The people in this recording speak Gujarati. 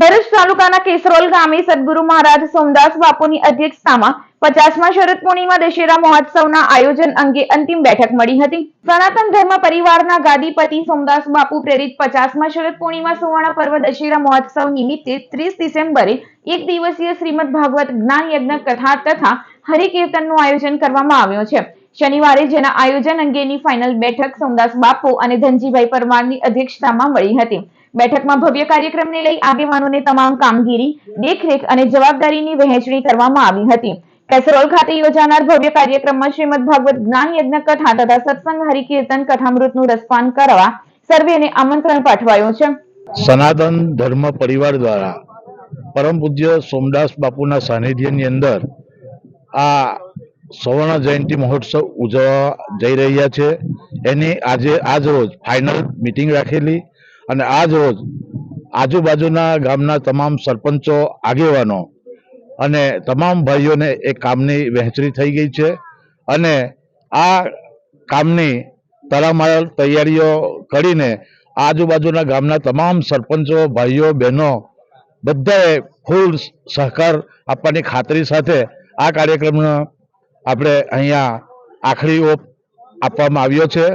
ભરૂચ તાલુકાના કેસરોલ ગામે સદગુરુ મહારાજ સોમદાસ બાપુની અધ્યક્ષતામાં પચાસમાં શરદ પૂર્ણિમા દશેરા મહોત્સવના આયોજન અંગે અંતિમ બેઠક મળી હતી. સનાતન ધર્મ પરિવારના ગાદીપતિ સોમદાસ બાપુ પ્રેરિત પચાસમાં શરદ પૂર્ણિમા સુવર્ણ પર્વ દશેરા મહોત્સવ નિમિત્તે ત્રીસ ડિસેમ્બરે એક દિવસીય શ્રીમદ ભાગવત જ્ઞાન યજ્ઞ કથા તથા હરિકીર્તનનું આયોજન કરવામાં આવ્યું છે. શનિવારે જેના આયોજન અંગેની ફાઇનલ બેઠક સોમદાસ બાપુ અને ધનજીભાઈ પરમારની અધ્યક્ષતામાં મળી હતી. બેઠકમાં ભવ્ય કાર્યક્રમને લઈ આગેવાનોને તમામ કામગીરી, દેખરેખ અને જવાબદારીની વહેંચણી કરવામાં આવી હતી. કેસરોલ ખાતે યોજાનાર ભવ્ય કાર્યક્રમમાં શ્રીમદ ભાગવત જ્ઞાન યજ્ઞ કથા તથા સત્સંગ હરિકીર્તન કથામૃતનું રસપાન કરવા સર્વેને આમંત્રણ પાઠવાયું છે. સનાતન ધર્મ પરિવાર દ્વારા પરમ પૂજ્ય સોમદાસ બાપુના સાનિધ્યની અંદર આ સુવર્ણ જયંતિ મહોત્સવ ઉજવવા જઈ રહ્યા છે. એની આજે, આજ રોજ ફાઇનલ મિટિંગ રાખેલી અને આજ રોજ આજુબાજુના ગામના તમામ સરપંચો, આગેવાનો અને તમામ ભાઈઓને એ કામની વહેંચણી થઈ ગઈ છે અને આ કામની તડામાર તૈયારીઓ કરીને આજુબાજુના ગામના તમામ સરપંચો, ભાઈઓ, બહેનો બધાએ ફૂલ સહકાર આપવાની ખાતરી સાથે આ કાર્યક્રમનો આપણે અહીંયા આખરી ઓપ આપવામાં આવ્યો છે.